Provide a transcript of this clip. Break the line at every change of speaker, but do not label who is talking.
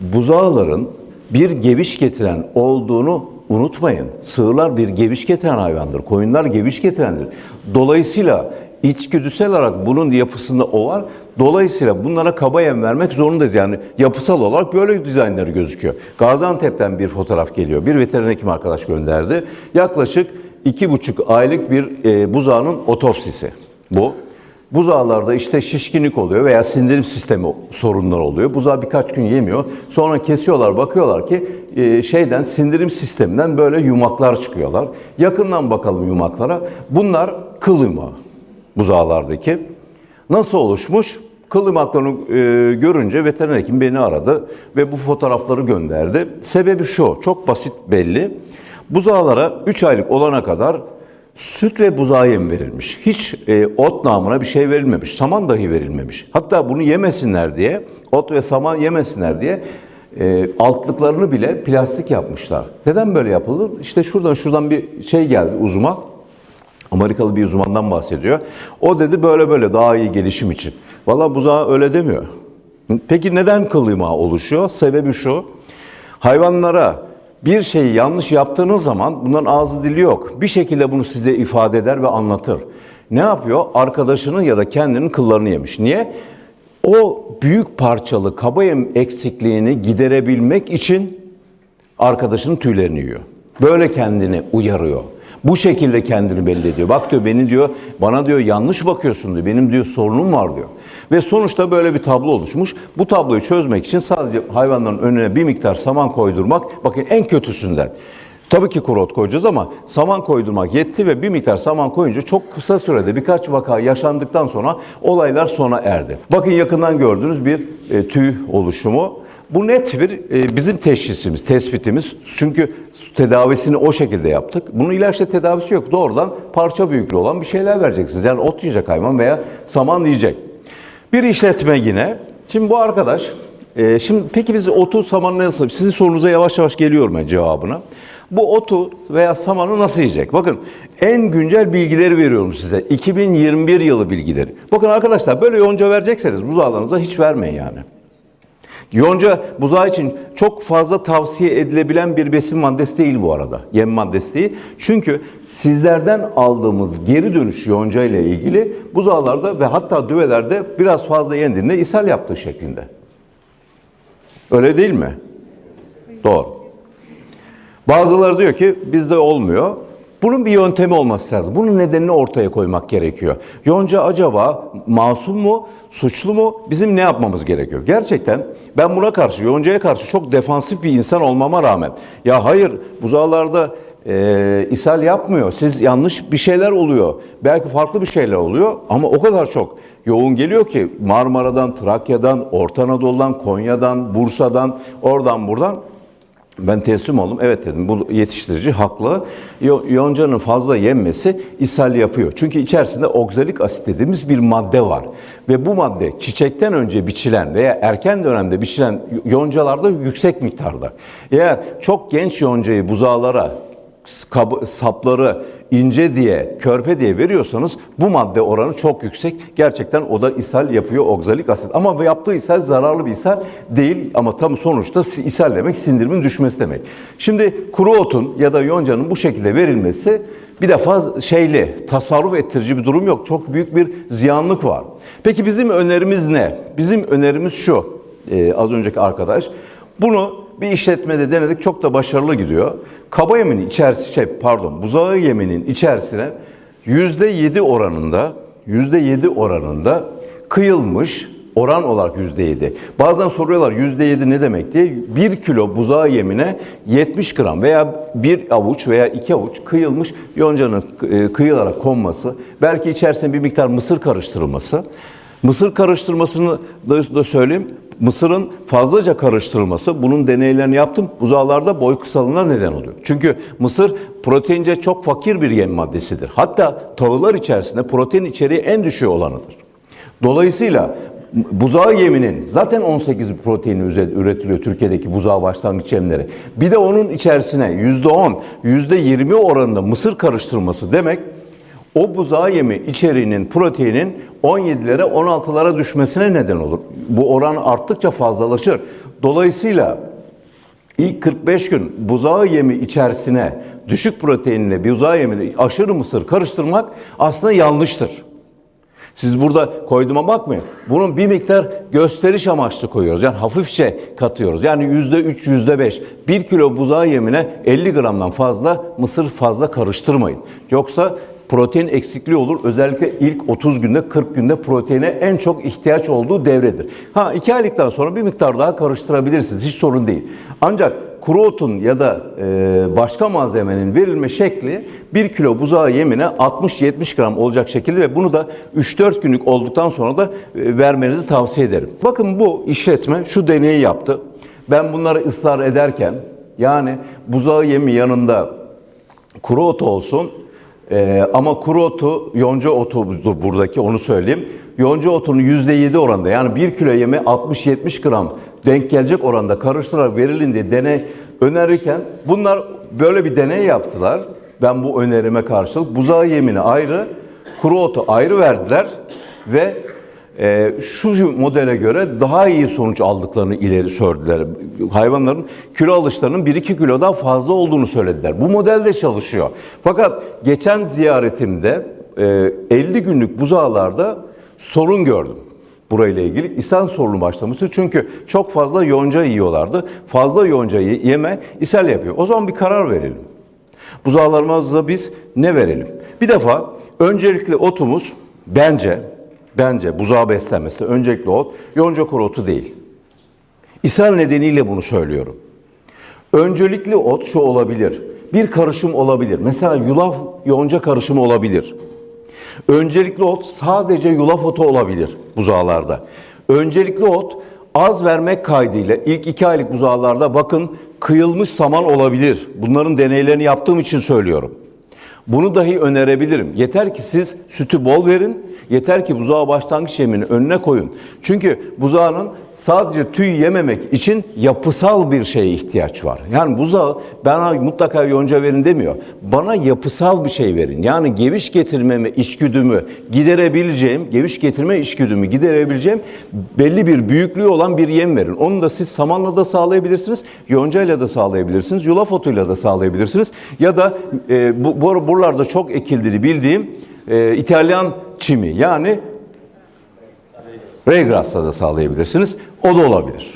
Buzağların bir geviş getiren olduğunu unutmayın. Sığırlar bir geviş getiren hayvandır. Koyunlar geviş getirendir. Dolayısıyla içgüdüsel olarak bunun yapısında o var. Dolayısıyla bunlara kaba yem vermek zorundayız. Yani yapısal olarak böyle dizaynları gözüküyor. Gaziantep'ten bir fotoğraf geliyor. Bir veteriner hekim arkadaş gönderdi. Yaklaşık iki buçuk aylık bir e, buzağının otopsisi bu. Buzağlarda işte şişkinlik oluyor veya sindirim sistemi sorunları oluyor. Buzağı birkaç gün yemiyor. Sonra kesiyorlar, bakıyorlar ki e, şeyden sindirim sisteminden böyle yumaklar çıkıyorlar. Yakından bakalım yumaklara. Bunlar kıl yumağı buzağlardaki. Nasıl oluşmuş? Kıl yumaklarını e, görünce veteriner hekim beni aradı ve bu fotoğrafları gönderdi. Sebebi şu, çok basit belli. Buzağlara 3 aylık olana kadar süt ve buzağı verilmiş. Hiç e, ot namına bir şey verilmemiş. Saman dahi verilmemiş. Hatta bunu yemesinler diye, ot ve saman yemesinler diye e, altlıklarını bile plastik yapmışlar. Neden böyle yapıldı? İşte şuradan şuradan bir şey geldi uzman. Amerikalı bir uzmandan bahsediyor. O dedi böyle böyle daha iyi gelişim için. Valla buzağı öyle demiyor. Peki neden kıl oluşuyor? Sebebi şu. Hayvanlara bir şeyi yanlış yaptığınız zaman bunların ağzı dili yok. Bir şekilde bunu size ifade eder ve anlatır. Ne yapıyor? Arkadaşının ya da kendinin kıllarını yemiş. Niye? O büyük parçalı kaba eksikliğini giderebilmek için arkadaşının tüylerini yiyor. Böyle kendini uyarıyor. Bu şekilde kendini belli ediyor. Bak diyor beni diyor bana diyor yanlış bakıyorsun diyor. Benim diyor sorunum var diyor. Ve sonuçta böyle bir tablo oluşmuş. Bu tabloyu çözmek için sadece hayvanların önüne bir miktar saman koydurmak bakın en kötüsünden. Tabii ki kurot koyacağız ama saman koydurmak yetti ve bir miktar saman koyunca çok kısa sürede birkaç vaka yaşandıktan sonra olaylar sona erdi. Bakın yakından gördüğünüz bir e, tüy oluşumu. Bu net bir e, bizim teşhisimiz, tespitimiz. Çünkü tedavisini o şekilde yaptık. Bunun ilaçla tedavisi yok. Doğrudan parça büyüklüğü olan bir şeyler vereceksiniz. Yani ot yiyecek hayvan veya saman yiyecek. Bir işletme yine. Şimdi bu arkadaş, e, şimdi peki biz otu samanı nasıl? Sizin sorunuza yavaş yavaş geliyorum ben cevabına. Bu otu veya samanı nasıl yiyecek? Bakın en güncel bilgileri veriyorum size. 2021 yılı bilgileri. Bakın arkadaşlar böyle yonca verecekseniz buzağlarınıza hiç vermeyin yani. Yonca buzağı için çok fazla tavsiye edilebilen bir besin maddesi değil bu arada. Yem maddesi değil. Çünkü sizlerden aldığımız geri dönüş yonca ile ilgili buzağlarda ve hatta düvelerde biraz fazla yendiğinde ishal yaptığı şeklinde. Öyle değil mi? Doğru. Bazıları diyor ki bizde olmuyor. Bunun bir yöntemi olması lazım. Bunun nedenini ortaya koymak gerekiyor. Yonca acaba masum mu, suçlu mu? Bizim ne yapmamız gerekiyor? Gerçekten ben buna karşı, Yonca'ya karşı çok defansif bir insan olmama rağmen ya hayır buzağlarda e, ishal yapmıyor. Siz yanlış bir şeyler oluyor. Belki farklı bir şeyler oluyor ama o kadar çok yoğun geliyor ki Marmara'dan, Trakya'dan, Orta Anadolu'dan, Konya'dan, Bursa'dan, oradan buradan ben teslim oldum. Evet dedim bu yetiştirici haklı. Yo- Yoncanın fazla yenmesi ishal yapıyor. Çünkü içerisinde oksalik asit dediğimiz bir madde var. Ve bu madde çiçekten önce biçilen veya erken dönemde biçilen yoncalarda yüksek miktarda. Eğer çok genç yoncayı buzağlara sapları ince diye, körpe diye veriyorsanız bu madde oranı çok yüksek. Gerçekten o da ishal yapıyor oksalik asit. Ama yaptığı ishal zararlı bir ishal değil ama tam sonuçta ishal demek sindirimin düşmesi demek. Şimdi kuru otun ya da yoncanın bu şekilde verilmesi bir defa şeyli, tasarruf ettirici bir durum yok. Çok büyük bir ziyanlık var. Peki bizim önerimiz ne? Bizim önerimiz şu. Ee, az önceki arkadaş. Bunu bir işletmede denedik. Çok da başarılı gidiyor. Kaba yeminin içerisi, şey, pardon, buzağı yeminin içerisine yüzde yedi oranında, yüzde yedi oranında kıyılmış oran olarak yüzde yedi. Bazen soruyorlar yüzde yedi ne demek diye. Bir kilo buzağı yemine 70 gram veya bir avuç veya iki avuç kıyılmış yoncanın e, kıyılarak konması, belki içerisine bir miktar mısır karıştırılması, Mısır karıştırmasını da, da söyleyeyim. Mısırın fazlaca karıştırılması, bunun deneylerini yaptım. Buzağlarda boy kısalığına neden oluyor. Çünkü mısır proteince çok fakir bir yem maddesidir. Hatta tahıllar içerisinde protein içeriği en düşüğü olanıdır. Dolayısıyla buzağı yeminin zaten 18 proteini üze- üretiliyor Türkiye'deki buzağı başlangıç yemleri. Bir de onun içerisine %10, %20 oranında mısır karıştırması demek o buzağı yemi içeriğinin proteinin 17'lere 16'lara düşmesine neden olur. Bu oran arttıkça fazlalaşır. Dolayısıyla ilk 45 gün buzağı yemi içerisine düşük proteinli buzağı yemini aşırı mısır karıştırmak aslında yanlıştır. Siz burada koyduğuma bakmayın. Bunun bir miktar gösteriş amaçlı koyuyoruz. Yani hafifçe katıyoruz. Yani yüzde üç, yüzde beş. Bir kilo buzağı yemine 50 gramdan fazla mısır fazla karıştırmayın. Yoksa protein eksikliği olur. Özellikle ilk 30 günde 40 günde proteine en çok ihtiyaç olduğu devredir. Ha 2 aylıktan sonra bir miktar daha karıştırabilirsiniz. Hiç sorun değil. Ancak kuru otun ya da e, başka malzemenin verilme şekli 1 kilo buzağı yemine 60-70 gram olacak şekilde ve bunu da 3-4 günlük olduktan sonra da e, vermenizi tavsiye ederim. Bakın bu işletme şu deneyi yaptı. Ben bunları ısrar ederken yani buzağı yemi yanında kuru ot olsun ee, ama kuru otu yonca otudur buradaki onu söyleyeyim. Yonca otunun %7 oranında yani 1 kilo yeme 60-70 gram denk gelecek oranda karıştırarak verilin diye deney önerirken bunlar böyle bir deney yaptılar. Ben bu önerime karşılık buzağı yemini ayrı, kuru otu ayrı verdiler ve şu modele göre daha iyi sonuç aldıklarını ileri söylediler. Hayvanların kilo alışlarının 1-2 kilodan fazla olduğunu söylediler. Bu model de çalışıyor. Fakat geçen ziyaretimde e, 50 günlük buzağlarda sorun gördüm burayla ilgili. İshal sorunu başlamıştır. Çünkü çok fazla yonca yiyorlardı. Fazla yonca yeme ishal yapıyor. O zaman bir karar verelim. Buzağlarımızda biz ne verelim? Bir defa öncelikle otumuz bence bence buzağı beslenmesinde öncelikle ot, yonca kuru otu değil. İshal nedeniyle bunu söylüyorum. Öncelikli ot şu olabilir. Bir karışım olabilir. Mesela yulaf yonca karışımı olabilir. Öncelikli ot sadece yulaf otu olabilir buzağlarda. Öncelikli ot az vermek kaydıyla ilk iki aylık buzağlarda bakın kıyılmış saman olabilir. Bunların deneylerini yaptığım için söylüyorum. Bunu dahi önerebilirim. Yeter ki siz sütü bol verin. Yeter ki buzağı başlangıç yemini önüne koyun. Çünkü buzağının sadece tüy yememek için yapısal bir şeye ihtiyaç var. Yani buzağı bana mutlaka yonca verin demiyor. Bana yapısal bir şey verin. Yani geviş getirmeme içgüdümü giderebileceğim, geviş getirme içgüdümü giderebileceğim belli bir büyüklüğü olan bir yem verin. Onu da siz samanla da sağlayabilirsiniz, yoncayla da sağlayabilirsiniz, yulaf otuyla da sağlayabilirsiniz. Ya da e, bu buralarda çok ekildiğini bildiğim e, İtalyan çimi yani Raygrass'la da sağlayabilirsiniz. O da olabilir.